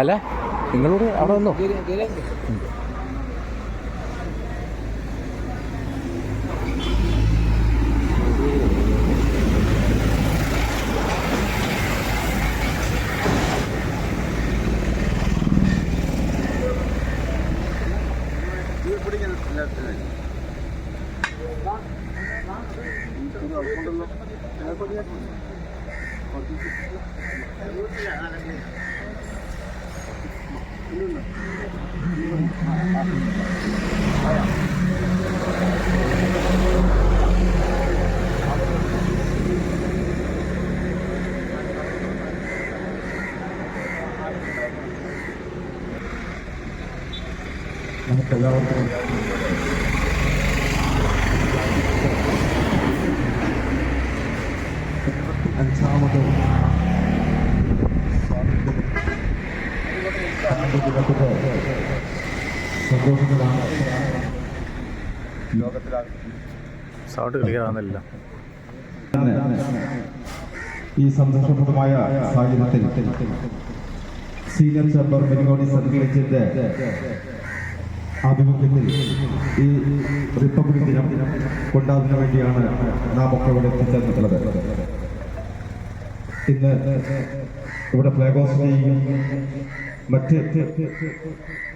അല്ല നിങ്ങളോട് അവിടെ വന്നോ? നമുക്കെല്ലാവർക്കും അഞ്ചാമത് സൗണ്ട് ഈ സന്തോഷപ്രദമായ സാഹചര്യത്തിൽ സീനിയർ ചേംബർ മെനിഗോണി സർക്കിളിന്റെ ആഭിമുഖ്യത്തിൽ ഈ റിപ്പബ്ലിക് ദിനം കൊണ്ടാടുന്ന വേണ്ടിയാണ് നാം ഒക്കെ ഇവിടെ എത്തിച്ചേർന്നിട്ടുള്ളത്. ഇന്ന് ഇവിടെ ഫ്ലാഗ് ഓഫ് ചെയ്യുകയും മറ്റ്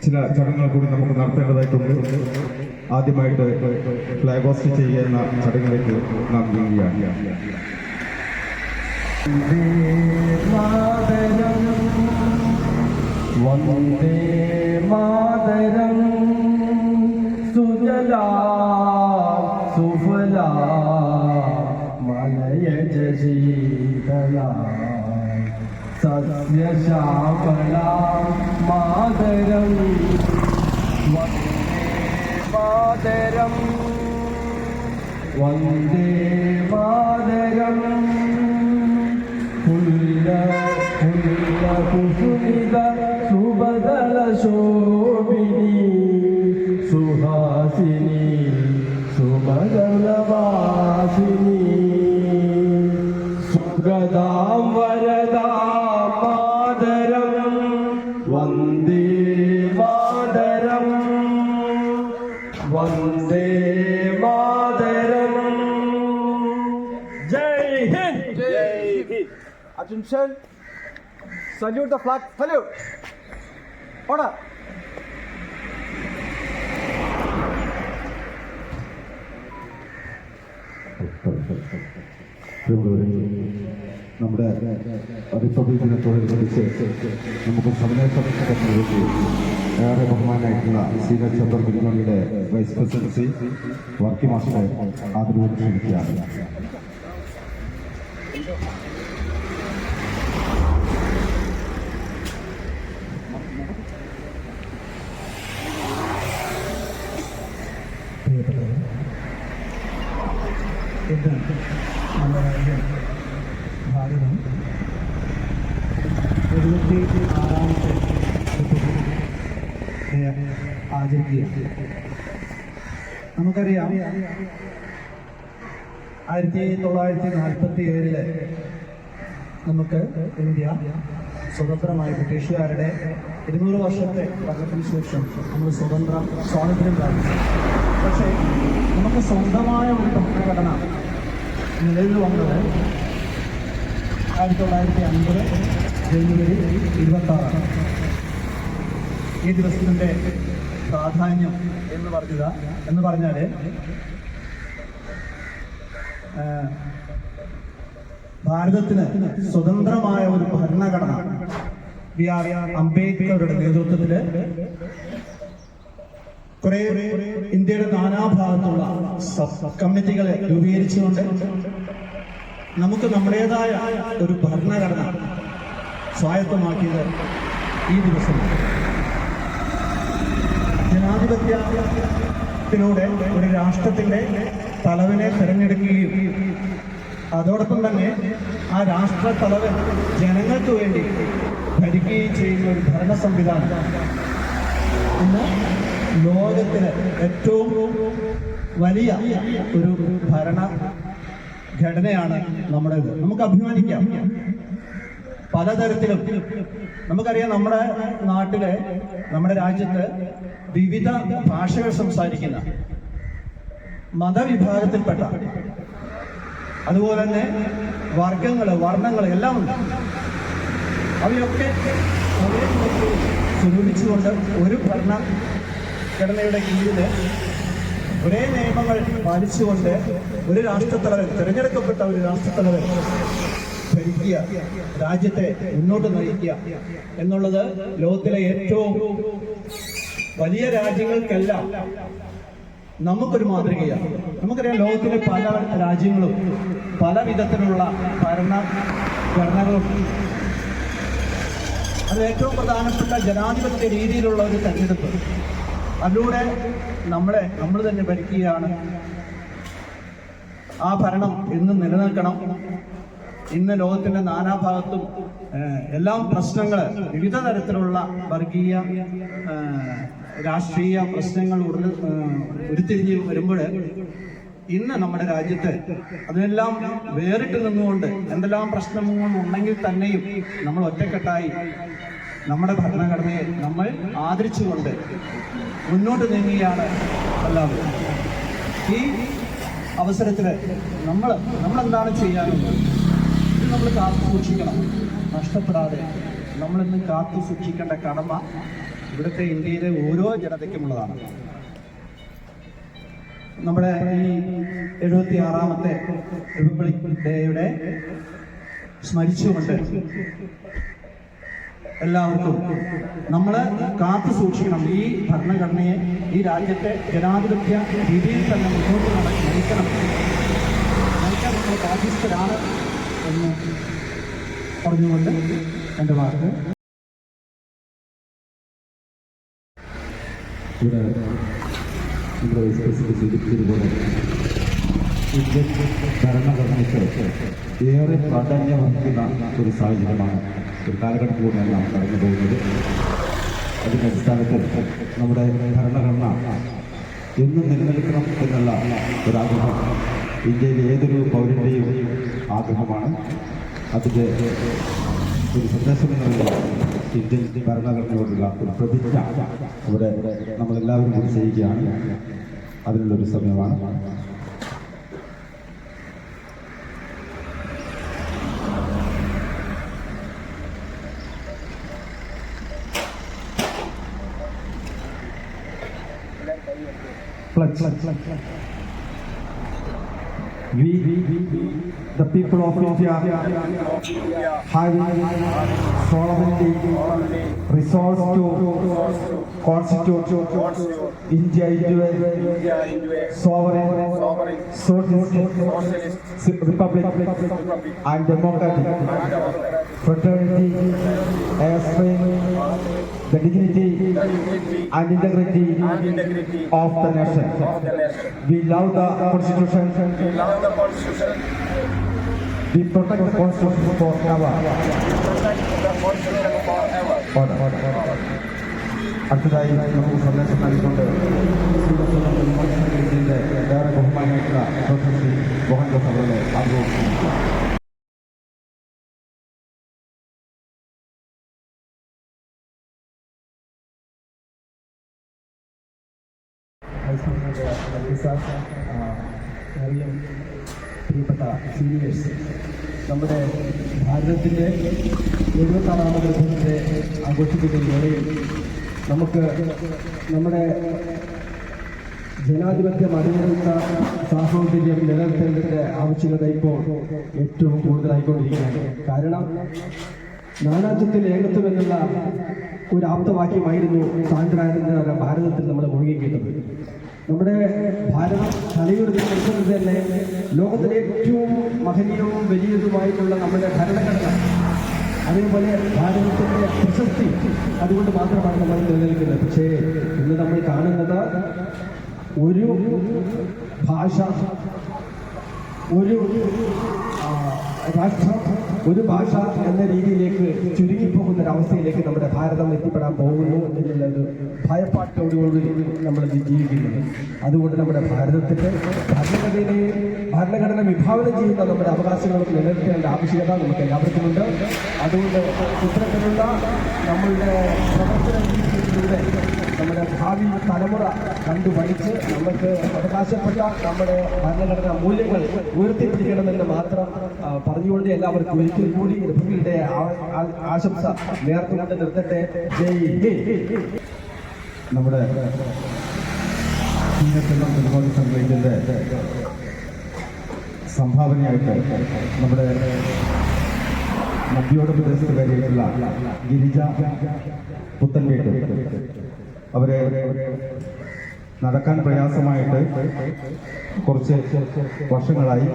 ചില ചടങ്ങുകൾ കൂടി നമുക്ക് നടത്തേണ്ടതായിട്ടുണ്ട്. ആദ്യമായിട്ട് ഫ്ലാഗ് ഓഫ് ചെയ്യുന്ന ചടങ്ങിലേക്ക് നാം നീങ്ങുകയാണ്. വന്ദേ മാതരം. സസ്യശ്യാമള മാതരം. വന്ദേ മാതരം. വന്ദേ മാതരം. Attention. Salute the flag. Salute. Order. നമ്മുടെ റിപ്പബ്ലിക് ദിനത്തോടനുബന്ധിച്ച് നമുക്ക് സന്ദേശം വേണ്ടി ഏറെ ബഹുമാനായിട്ടുള്ള സീനിയർ ചന്ദ്ര ബിരിയാണിയുടെ വൈസ് പ്രസിഡൻസി വർക്കി മാസ്റ്ററെ ആദരവ് ക്ഷണിക്കുകയാണ് ഇന്ന് നമ്മുടെ രാജ്യം ഭാരതം എഴുപത്തി ആറാമത്തെ റിപ്പബ്ലിക് ഡേ ആചരിക്കുകയാണ് നമുക്കറിയാം ആയിരത്തി തൊള്ളായിരത്തി നാൽപ്പത്തി ഏഴിൽ നമുക്ക് ഇന്ത്യ സ്വതന്ത്രമായ ബ്രിട്ടീഷുകാരുടെ ഇരുന്നൂറ് വർഷത്തെ ഭരണത്തിന് ശേഷം നമ്മൾ സ്വതന്ത്ര സ്വാതന്ത്ര്യം പ്രാപിച്ചു. പക്ഷേ നമുക്ക് സ്വന്തമായ ഒരു ഭരണഘടന നിലവിൽ വന്നത് ആയിരത്തി തൊള്ളായിരത്തി അൻപത് ജനുവരി ഇരുപത്തി ആറാണ് ഈ ദിവസത്തിന്റെ പ്രാധാന്യം എന്ന് പറഞ്ഞത് എന്ന് പറഞ്ഞാൽ ഭാരതത്തിന് സ്വതന്ത്രമായ ഒരു ഭരണഘടന ബി ആർ അംബേദ്കറുടെ നേതൃത്വത്തിൽ കുറെ ഇന്ത്യയുടെ നാനാഭാഗത്തുള്ള സബ് കമ്മിറ്റികളെ രൂപീകരിച്ചുകൊണ്ട് നമുക്ക് നമ്മുടേതായ ഒരു ഭരണഘടന സ്വായത്തമാക്കിയത് ഈ ദിവസമാണ്. ജനാധിപത്യത്തിലൂടെ ഒരു രാഷ്ട്രത്തിന്റെ തലവനെ തിരഞ്ഞെടുക്കുകയും അതോടൊപ്പം തന്നെ ആ രാഷ്ട്ര തലവൻ ജനങ്ങൾക്ക് വേണ്ടി ഭരിക്കുകയും ചെയ്യുന്ന ഒരു ഭരണ സംവിധാനം. ഇന്ന് ലോകത്തിലെ ഏറ്റവും വലിയ ഒരു ഭരണ ഘടനയാണ് നമ്മുടേത്. നമുക്ക് അഭിമാനിക്കാം. പലതരത്തിലും നമുക്കറിയാം നമ്മുടെ നാട്ടിലെ നമ്മുടെ രാജ്യത്ത് വിവിധ ഭാഷകൾ സംസാരിക്കുന്ന മതവിഭാഗത്തിൽപ്പെട്ട അതുപോലെ തന്നെ വർഗങ്ങൾ വർണങ്ങൾ എല്ലാം ഉണ്ട്. അവയൊക്കെ ഒരേ സ്വരൂപിച്ചുകൊണ്ട് ഒരു ഭരണഘടനയുടെ കീഴിൽ ഒരേ നിയമങ്ങൾ പാലിച്ചുകൊണ്ട് ഒരു രാഷ്ട്രത്തലവൻ തിരഞ്ഞെടുക്കപ്പെട്ട ഒരു രാഷ്ട്രത്തലവൻ ഭരിക്കുക രാജ്യത്തെ മുന്നോട്ട് നയിക്കുക എന്നുള്ളത് ലോകത്തിലെ ഏറ്റവും വലിയ രാജ്യങ്ങൾക്കെല്ലാം നമുക്കൊരു മാതൃകയാണ്. നമുക്കറിയാം ലോകത്തിലെ പല രാജ്യങ്ങളും പല വിധത്തിലുള്ള ഭരണ ഘടനകളും അത് ഏറ്റവും പ്രധാനപ്പെട്ട ജനാധിപത്യ രീതിയിലുള്ള ഒരു തെരഞ്ഞെടുപ്പ്. അതിലൂടെ നമ്മളെ നമ്മൾ തന്നെ ഭരിക്കുകയാണ്. ആ ഭരണം എന്നും നിലനിൽക്കണം. ഇന്ന് ലോകത്തിന്റെ നാനാഭാഗത്തും എല്ലാ പ്രശ്നങ്ങൾ വിവിധ തരത്തിലുള്ള വർഗീയ രാഷ്ട്രീയ പ്രശ്നങ്ങൾ ഏഹ്, ഉരുത്തിരിഞ്ഞ് വരുമ്പോൾ ഇന്ന് നമ്മുടെ രാജ്യത്ത് അതിനെല്ലാം വേറിട്ട് നിന്നുകൊണ്ട് എന്തെല്ലാം പ്രശ്നങ്ങൾ ഉണ്ടെങ്കിൽ തന്നെയും നമ്മൾ ഒറ്റക്കെട്ടായി നമ്മുടെ ഭരണഘടനയെ നമ്മൾ ആദരിച്ചുകൊണ്ട് മുന്നോട്ട് നീങ്ങുകയാണ് എല്ലാവരും. ഈ അവസരത്തിൽ നമ്മൾ നമ്മളെന്താണ് ചെയ്യാനുള്ളത്? ഇത് നമ്മൾ കാത്തു സൂക്ഷിക്കണം. നഷ്ടപ്പെടാതെ നമ്മളിന്ന് കാത്തു സൂക്ഷിക്കേണ്ട കടമ ഇവിടുത്തെ ഇന്ത്യയിലെ ഓരോ ജനതയ്ക്കുമുള്ളതാണ്. നമ്മുടെ ഈ എഴുപത്തി ആറാമത്തെ റിപ്പബ്ലിക് ഡേയുടെ സ്മരിച്ചുകൊണ്ട് എല്ലാവർക്കും നമ്മൾ കാത്തു സൂക്ഷിക്കണം. ഈ ഭരണഘടനയെ ഈ രാജ്യത്തെ ജനാധിപത്യ രീതിയിൽ തന്നെ മുന്നോട്ട് നയിക്കണം. നയിക്കാൻ നമ്മൾ ബാധ്യസ്ഥരാണ്. എന്ന് പറഞ്ഞുകൊണ്ട് എന്റെ വാക്ക്. ഇവിടെ നമ്മുടെ വൈസ് പ്രസിഡന്റ് സൂചിപ്പിച്ചതുപോലെ ഇന്ത്യൻ ഭരണഘടനയ്ക്ക് ഏറെ പ്രാധാന്യം വഹിക്കുന്ന ഒരു സാഹചര്യമാണ് ഒരു കാലഘട്ടത്തിലൂടെയാണ് നാം കടന്നു പോകുന്നത്. അതിന്റെ അടിസ്ഥാനത്തിൽ നമ്മുടെ ഭരണഘടന എന്നും നിലനിൽക്കണം എന്നുള്ള ഒരാഗ്രഹം ഇന്ത്യയിലെ ഏതൊരു പൗരന്റെയും ആഗ്രഹമാണ്. അതിന്റെ ഒരു സന്ദേശം എന്നുള്ള ഇന്ത്യൻ ഭരണഘടനയോടുള്ള ഒരു പ്രതിജ്ഞ ഇവിടെ നമ്മളെല്ലാവരും കൂടി ചെയ്യുകയാണ്. അതിനുള്ളൊരു സമയമാണ്. Flex. We, the people of India, having solemnly resolved to constitute India into a sovereign, socialist republic and democratic fraternity, assuring the dignity and integrity of the nation. We love the constitution. We protect the constitution forever. Order, order, order. അടുത്തതായി നമുക്ക് സന്ദേശം നൽകിക്കൊണ്ട് ഇതിന്റെ വേറെ ബഹുമാനായിട്ടുള്ള doctor Shri Mohandas അവരുടെ ആഗ്രഹിക്കുന്നു അറിയാം പ്രിയപ്പെട്ട സീനിയേഴ്സ് നമ്മുടെ ഭാരതത്തിന്റെ എഴുപത്താറാമത് ദിവസത്തെ ആഘോഷിക്കുന്ന വേളയിൽ നമുക്ക് നമ്മുടെ ജനാധിപത്യം അടിഞ്ഞെടുത്ത സാഹോദര്യം നിലനിർത്തേണ്ടതിന്റെ ആവശ്യകത ഇപ്പോൾ ഏറ്റവും കൂടുതലായിക്കൊണ്ടിരിക്കുകയാണ്. കാരണം നാനാത്വത്തിൽ ഏകത്വം എന്നുള്ള ഒരു ആപ്തവാക്യമായിരുന്നു സ്വാതന്ത്ര്യാനന്തര ഭാരതത്തിൽ നമ്മൾ നമ്മുടെ ഭാരതം തലയുറക്കുന്നത് തന്നെ ലോകത്തിലെ ഏറ്റവും മഹനീയവും വലിയതുമായിട്ടുള്ള നമ്മുടെ ഭരണഘടന അതേപോലെ ഭാരതത്തിന്റെ പ്രശസ്തി അതുകൊണ്ട് മാത്രമാണ് നമ്മൾ നിലനിൽക്കുന്നത്. പക്ഷേ ഇന്ന് നമ്മൾ കാണുന്നത് ഒരു ഭാഷ ഒരു രാഷ്ട്രം ഒരു ഭാഷ എന്ന രീതിയിലേക്ക് ചുരുങ്ങിപ്പോകുന്ന ഒരു അവസ്ഥയിലേക്ക് നമ്മുടെ ഭാരതം എത്തിപ്പെടാൻ പോകുന്നു എന്നുള്ള ഒരു ഭയപ്പാട്ടോടുകൂടി നമ്മൾ ജീവിക്കുന്നത് അതുകൊണ്ട് നമ്മുടെ ഭാരതത്തിന്റെ ഭരണഘടനയെ ഭരണഘടന വിഭാവനം ചെയ്യുന്ന നമ്മുടെ അവകാശങ്ങളും നിലനിർത്തേണ്ട ആവശ്യകത നമുക്ക് എല്ലാവർക്കുമുണ്ട് അതുകൊണ്ട് ഇത്തരത്തിലുള്ള നമ്മളുടെ പ്രവർത്തന രീതിയിലൂടെ നമ്മുടെ ഭാവി തലമുറ കണ്ടു പഠിച്ച് നമുക്ക് അവകാശപ്പെട്ട നമ്മുടെ ഭരണഘടനാ മൂല്യങ്ങൾ ഉയർത്തിപ്പിടിക്കണമെന്ന് മാത്രം പറഞ്ഞുകൊണ്ട് എല്ലാവർക്കും ഒരിക്കൽ കൂടി റിപ്പബ്ലിക്കിന്റെ ആശംസ നേർത്തുകൊണ്ട് നിർത്തട്ടെ. ജയ് നമ്മുടെ സംഭാവനയായിട്ട് നമ്മുടെ മധ്യോട് പ്രദേശത്തുകാരിയായിട്ടുള്ള ഗിരിജ പുത്തൻപേട്ട്. അവരെ നടക്കാൻ പ്രയാസമായിട്ട് കുറച്ച് വർഷങ്ങളായി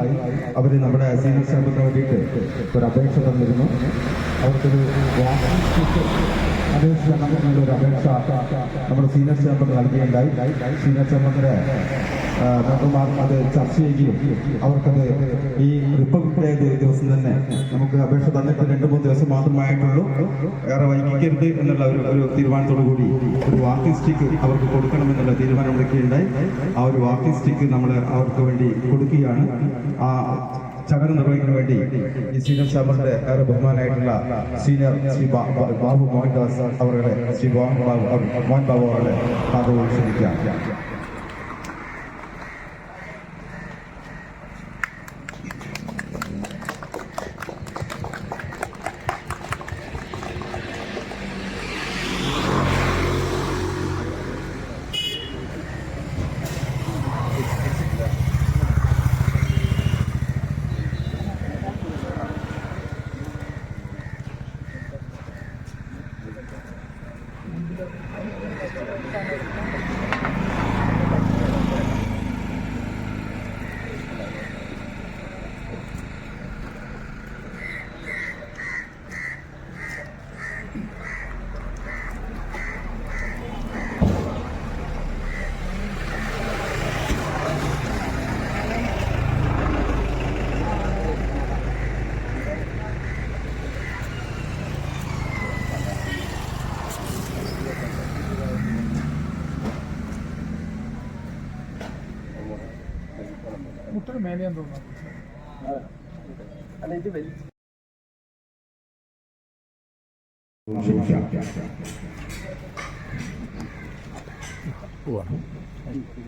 അവർ നമ്മുടെ സീനിയർ സ്റ്റാമ്പിന് വേണ്ടിയിട്ട് ഒരു അപേക്ഷ തന്നിരുന്നു. അവർക്കൊരു അപേക്ഷ നൽകുന്നതിനുള്ള ഒരു അപേക്ഷ നമ്മുടെ സീനിയർ സ്റ്റാമ്പിന് നൽകുകയുണ്ടായി. സീനിയർ സ്റ്റാമ്പറിന്റെ മെമ്പർമാർ അത് ചർച്ച ചെയ്യുകയും അവർക്കത് ഈ റിപ്പബ്ലിക് ഡേ ദിവസം തന്നെ നമുക്ക് അപേക്ഷ തന്നിട്ട് രണ്ട് മൂന്ന് ദിവസം മാത്രമായിട്ടുള്ളൂ. ഏറെ വൈകിക്കരുത് എന്നുള്ള ഒരു ഒരു തീരുമാനത്തോടു കൂടി ഒരു വാക്കിംഗ് സ്റ്റിക്ക് അവർക്ക് കൊടുക്കണമെന്നുള്ള തീരുമാനം എടുക്കുകയുണ്ടായി ആ ഒരു വാക്കിംഗ് സ്റ്റിക്ക് നമ്മൾ അവർക്ക് വേണ്ടി കൊടുക്കുകയാണ്. ആ ചടങ്ങ് നിർവഹിക്കാൻ വേണ്ടി ഈ സീനിയർ ചാമ്പറിന്റെ ഏറെ ബഹുമാനായിട്ടുള്ള സീനിയർ ശ്രീ ബാബു മോഹൻദാസ് അവരുടെ ശ്രീ മോഹൻ ബാബു മോഹൻ ബാബു അവരുടെ പാദവും മുട്ടിന് മേലെയാന്ന് തോന്നുന്നു.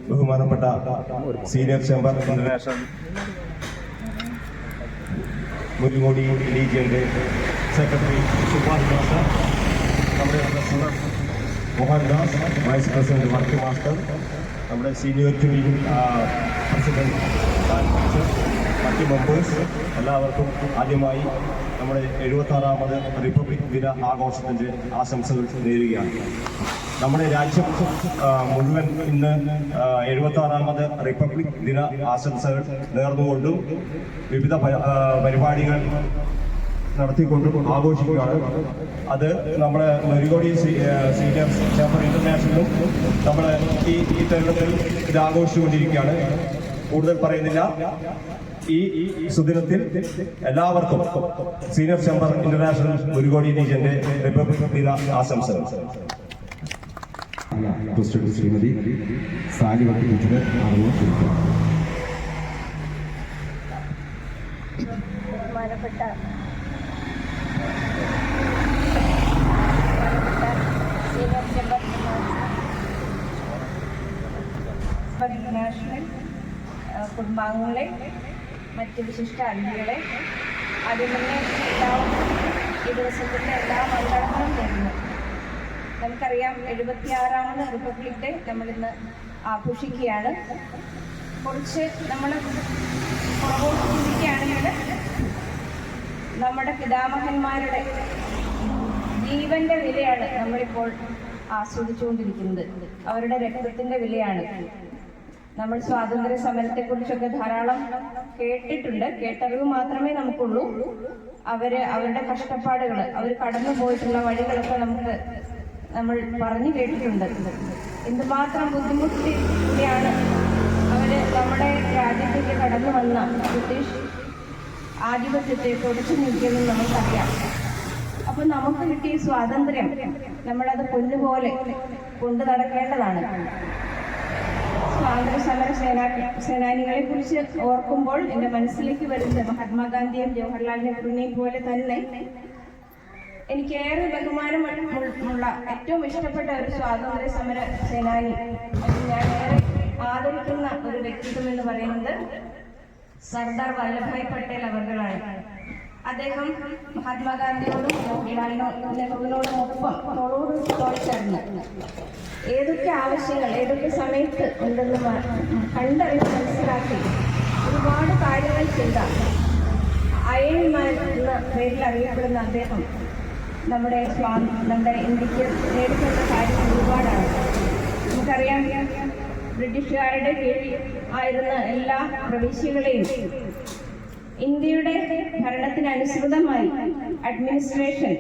ബഹുമാനപ്പെട്ട സീനിയർ ചേംബർ ഇന്റർനാഷണൽ മുരിങ്ങോടി ലീജിയന്റെ സെക്രട്ടറി സുഭാഷ് മാസ്റ്റർ നമ്മുടെ Mohandas vice president work master നമ്മുടെ സീനിയർ ടീം പ്രസിഡന്റ് മറ്റ് മെമ്പേഴ്സ് എല്ലാവർക്കും ആദ്യമായി നമ്മുടെ എഴുപത്തി ആറാമത് റിപ്പബ്ലിക് ദിന ആഘോഷത്തിന്റെ ആശംസകൾ നേരുകയാണ്. നമ്മുടെ രാജ്യം മുഴുവൻ ഇന്ന് എഴുപത്തി ആറാമത് റിപ്പബ്ലിക് ദിന ആശംസകൾ നേർന്നുകൊണ്ടും വിവിധ പരിപാടികൾ നടത്തിക്കൊണ്ടും ആഘോഷിക്കുകയാണ്. അത് നമ്മുടെ നെരികോടി സീനിയർ ചേംബർ ഇന്റർനാഷണലും നമ്മൾ ഈ ഈ തരുണത്തിൽ ഇത് ആഘോഷിച്ചുകൊണ്ടിരിക്കുകയാണ് കൂടുതൽ പറയുന്നില്ല. ഈ സുദിനത്തിൽ എല്ലാവർക്കും സീനിയർ ചേംബർ ഇന്റർനാഷണൽ മുരുകോടി റീജിയന്റെ റിപ്പബ്ലിക് ദിന ആശംസകൾ. ശ്രീമതി സാലിവട്ടി ടീച്ചറെ അറിവ് കൊടുക്കാം ബഹുമാനപ്പെട്ട സീനിയർ ചെമ്പർ ഇന്റർനാഷണൽ കുടുംബാംഗങ്ങളെ മറ്റ് വിശിഷ്ട അതിഥികളെ ആദ്യം എല്ലാവർക്കും ഈ ദിവസത്തിന്റെ എല്ലാ മംഗളങ്ങളും നേരുന്നു നമുക്കറിയാം എഴുപത്തിയാറാമത് റിപ്പബ്ലിക് ഡേ നമ്മളിന്ന് ആഘോഷിക്കുകയാണ്. കുറച്ച് നമ്മൾ പുറകോട്ട് ചിന്തിക്കുകയാണെങ്കിൽ നമ്മുടെ പിതാമഹന്മാരുടെ ജീവന്റെ വിലയാണ് നമ്മളിപ്പോൾ ആസ്വദിച്ചുകൊണ്ടിരിക്കുന്നത്. അവരുടെ രക്തത്തിന്റെ വിലയാണ്. നമ്മൾ സ്വാതന്ത്ര്യ സമരത്തെക്കുറിച്ചൊക്കെ ധാരാളം കേട്ടിട്ടുണ്ട്. കേട്ടറിവ് മാത്രമേ നമുക്കുള്ളൂ. അവർ അവരുടെ കഷ്ടപ്പാടുകൾ അവർ കടന്നു പോയിട്ടുള്ള വഴികളൊക്കെ നമുക്ക് നമ്മൾ പറഞ്ഞു കേട്ടിട്ടുണ്ട്. എന്തുമാത്രം ബുദ്ധിമുട്ടിയാണ് അവർ നമ്മുടെ രാജ്യത്തേക്ക് കടന്നു വന്ന ബ്രിട്ടീഷ് ആധിപത്യത്തെ തുടച്ചു നീക്കിയെന്ന് നമുക്കറിയാം. അപ്പൊ നമുക്ക് കിട്ടിയ സ്വാതന്ത്ര്യം നമ്മളത് പൊന്നുപോലെ കൊണ്ടു നടക്കേണ്ടതാണ്. സ്വാതന്ത്ര്യ സേനാ സേനാനികളെ കുറിച്ച് ഓർക്കുമ്പോൾ എന്റെ മനസ്സിലേക്ക് വരുന്നത് മഹാത്മാഗാന്ധിയും ജവഹർലാൽ നെഹ്റുവിനെയും പോലെ തന്നെ എനിക്ക് ഏറെ ബഹുമാനമുള്ള ഏറ്റവും ഇഷ്ടപ്പെട്ട ഒരു സ്വാതന്ത്ര്യ സമര സേനാനി ഞാൻ ഏറെ ആദരിക്കുന്ന ഒരു വ്യക്തിത്വം എന്ന് പറയുന്നത് സർദാർ വല്ലഭായ് പട്ടേൽ അവർകളാണ്. അദ്ദേഹം മഹാത്മാഗാന്ധിയോടും നെഹ്റുവിനോടും ഒപ്പം തോളോട് തോൾ ഏതൊക്കെ ആവശ്യങ്ങൾ ഏതൊക്കെ സമയത്ത് ഉണ്ടെന്ന് കണ്ടറിഞ്ഞ് മനസ്സിലാക്കി ഒരുപാട് കാര്യങ്ങൾ ചെയ്ത അയൽമാൻ എന്ന പേരിൽ അറിയപ്പെടുന്ന അദ്ദേഹം നമ്മുടെ നമ്മുടെ ഇന്ത്യയ്ക്ക് നേടിക്കൊണ്ട കാര്യങ്ങൾ ഒരുപാടാണ്. നമുക്കറിയാം ബ്രിട്ടീഷുകാരുടെ കീഴിൽ ആയിരുന്ന എല്ലാ പ്രവിശ്യകളെയും ഇന്ത്യയുടെ ഭരണത്തിന് അനുസൃതമായി അഡ്മിനിസ്ട്രേഷൻ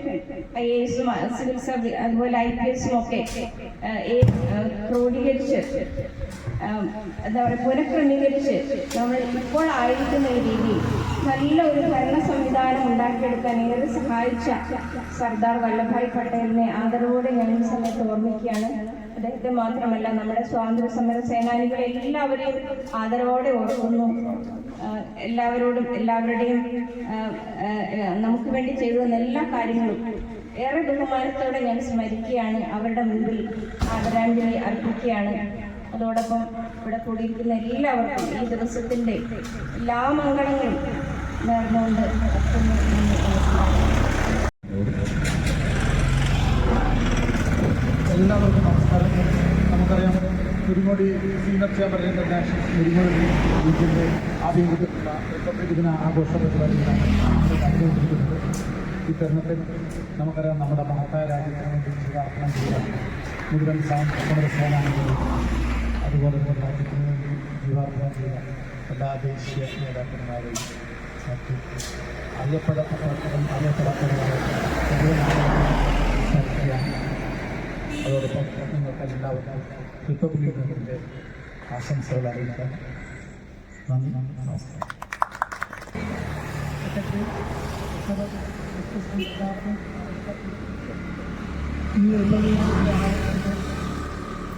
ഐ എ എസും സിവിൽ സർവീസ് അതുപോലെ ഐ പി എസും ഒക്കെ ക്രോഡീകരിച്ച് എന്താ പറയുക പുനഃക്രമീകരിച്ച് നമ്മൾ ഇപ്പോൾ ആയിരിക്കുന്ന രീതിയിൽ നല്ല ഒരു ഭരണ സംവിധാനം ഉണ്ടാക്കിയെടുക്കാൻ ഏറെ സഹായിച്ച സർദാർ വല്ലഭായ് പട്ടേലിനെ ആദരവോടെ ഞാൻ ഈ സമയത്ത് ഓർമ്മിക്കുകയാണ്. അദ്ദേഹത്തെ മാത്രമല്ല നമ്മുടെ സ്വാതന്ത്ര്യ സമര സേനാനികളെ എല്ലാവരെയും ആദരവോടെ ഓർക്കുന്നു. എല്ലാവരോടും എല്ലാവരുടെയും നമുക്ക് വേണ്ടി ചെയ്തു തന്ന എല്ലാ കാര്യങ്ങളും ഏറെ ബഹുമാനത്തോടെ ഞാൻ സ്മരിക്കുകയാണ്. അവരുടെ മുമ്പിൽ ആദരാഞ്ജലി അർപ്പിക്കുകയാണ്. അതോടൊപ്പം ഇവിടെ കൂടിയിരിക്കുന്ന എല്ലാവർക്കും ഈ ദിവസത്തിന്റെ എല്ലാ മംഗളങ്ങളും നേർന്നുകൊണ്ട് നിർത്തുന്നു. നന്ദി, നമസ്കാരം എല്ലാവർക്കും നമസ്കാരം നമുക്കറിയാം Kurungodi senior chamber international Kurungodi ലീഗിന്റെ ആഭിമുഖ്യത്തിലുള്ള റിപ്പബ്ലിക് ദിന ആഘോഷ പരിപാടികളാണ് നടന്നുകൊണ്ടിരിക്കുന്നത് ഈ തരുണത്തിൽ നമുക്കറിയാം നമ്മുടെ മഹത്തായ രാജ്യത്തിന് വേണ്ടി ജീവാർപ്പണം ചെയ്ത മുഴുവൻ സമര സേനാനികളും അതുപോലെ തന്നെ രാജ്യത്തിന് വേണ്ടി ജീവാർപ്പണം ചെയ്ത എല്ലാ ദേശീയ നേതാക്കന്മാരെയും മറ്റു ആളുകളെയും സ്മരിക്കുകയാണ് അതോടൊപ്പം നിങ്ങൾക്ക് എല്ലാവർക്കും റിപ്പബ്ലിക് ആശംസകൾ അറിയിക്കാൻ നന്ദി. നമസ്കാരം.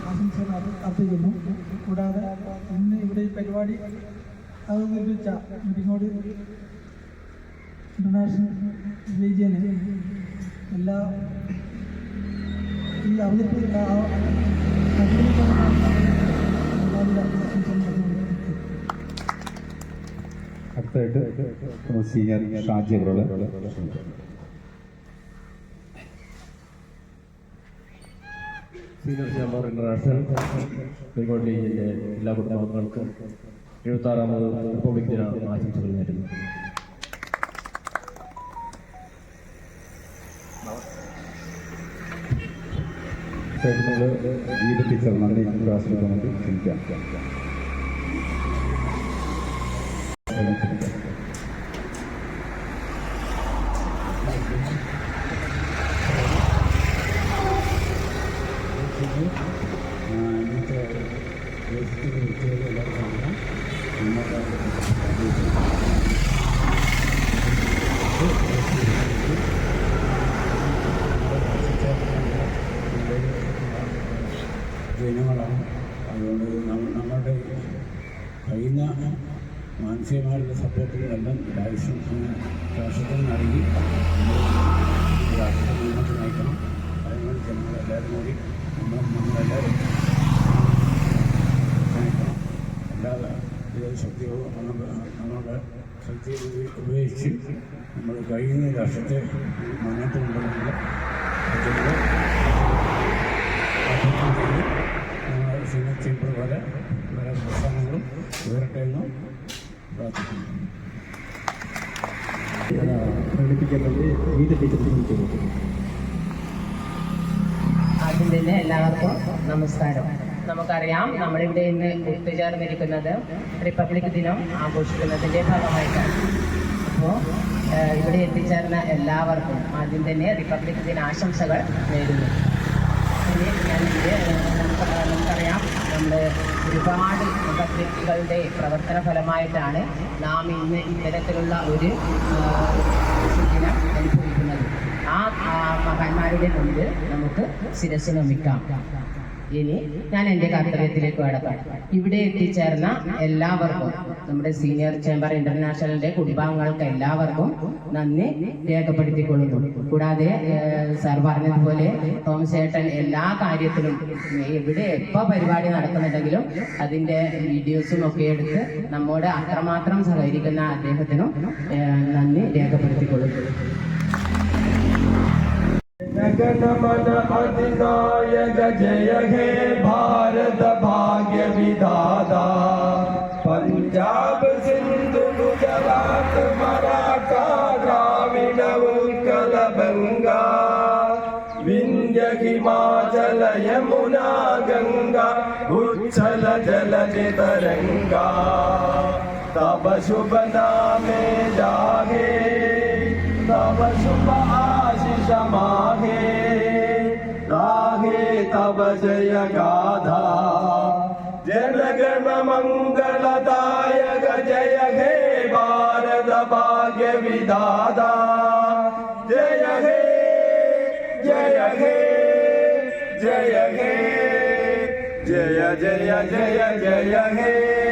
ആശംസകൾ അർപ്പിക്കുന്നു കൂടാതെ ഇന്ന് ഇവിടെ ഈ പരിപാടി അവതരിപ്പിച്ച മുരിങ്ങോട് ഇന്റർനാഷണൽ റീജിയന് എല്ലാ ഈ അവതരിപ്പിക്കുന്ന സീനിയർ ഇന്റർനാഷണൽ എല്ലാ കുടുംബാംഗങ്ങൾക്കും എഴുപത്തി ആറാമത് റിപ്പബ്ലിക് ദിന ആശംസകൾ നേരുന്നു. നമ്മൾ ഗീത ടീച്ചർ നന്ദി ആശ്രയിക്കാൻ വേണ്ടി ക്ഷണിക്കാം ജനങ്ങളാണ് അതുകൊണ്ട് നമ്മ- നമ്മളുടെ കഴിയുന്ന മാനസികമായിട്ടുള്ള സപ്പോർട്ടുകളെല്ലാം രാജ്യം രാഷ്ട്രത്തിന് നൽകി. രാഷ്ട്രത്തെ മുന്നോട്ട് നയിക്കണം. അതിനുവേണ്ടി ജനങ്ങളെല്ലാവരും കൂടി നമ്മൾ നമ്മളെല്ലാവരും നയിക്കണം. അല്ലാതെ ഏത് ശക്തിയോ നമ്മളുടെ ശക്തി ഉപ- ഉപയോഗിച്ച് നമ്മൾ കഴിയുന്ന രാഷ്ട്രത്തെ മുന്നോട്ട് കൊണ്ടുപോകുന്ന ചേംബർ പോലെ പല പ്രസ്ഥാനങ്ങളും ഉയരട്ടെ എന്ന് പ്രാർത്ഥിക്കുന്നു പ്രകടിപ്പിക്കാൻ വേണ്ടി ഗീത ടീച്ചർ ആദ്യം തന്നെ എല്ലാവർക്കും നമസ്കാരം. നമുക്കറിയാം നമ്മളിവിടെ ഇന്ന് ഒത്തുചേർന്നിരിക്കുന്നത് റിപ്പബ്ലിക് ദിനം ആഘോഷിക്കുന്നതിന്റെ ഭാഗമായിട്ടാണ്. അപ്പോൾ ഇവിടെ എത്തിച്ചേർന്ന എല്ലാവർക്കും ആദ്യം തന്നെ റിപ്പബ്ലിക് ദിന ആശംസകൾ നേരുന്നു. പിന്നെ ഞാൻ നമുക്കറിയാം നമ്മുടെ ഒരുപാട് വ്യക്തികളുടെ പ്രവർത്തന ഫലമായിട്ടാണ് നാം ഇന്ന് ഇത്തരത്തിലുള്ള ഒരു ആ, സുദിനം അനുഭവിക്കുന്നത്. ആ മഹാന്മാരുടെ മുമ്പിൽ നമുക്ക് ശിരസ് നമിക്കാം ഇനി ഞാൻ എന്റെ കർത്തവ്യത്തിലേക്ക് കടക്കാം ഇവിടെ എത്തിച്ചേർന്ന എല്ലാവർക്കും നമ്മുടെ സീനിയർ ചേംബർ ഇന്റർനാഷണലിന്റെ കുടുംബാംഗങ്ങൾക്ക് എല്ലാവർക്കും നന്ദി രേഖപ്പെടുത്തിക്കൊള്ളുന്നു. കൂടാതെ സാർ പറഞ്ഞതുപോലെ തോമസ് ഏട്ടൻ എല്ലാ കാര്യത്തിലും എവിടെ എപ്പോൾ പരിപാടി നടക്കുന്നുണ്ടെങ്കിലും അതിന്റെ വീഡിയോസും ഒക്കെ എടുത്ത് നമ്മോട് അത്രമാത്രം സഹകരിക്കുന്ന അദ്ദേഹത്തിനും നന്ദി രേഖപ്പെടുത്തിക്കൊള്ളുന്നു. गगनमन अधिनायक जय हे भारत भाग्य विधाता पंजाब सिंधु गुजरात मराठा द्राविड उत्कल बंगा विंध्य हिमाचल यमुना गंगा उच्छल जल तरंगा तब शुभ नामे जागे तब शुभ आशीष मा गाहे तव जय गाधा जनगण मंगलदायक जय हे भारत भाग्य विदाता जय हे जय हे जय हे जय जय जय जय हे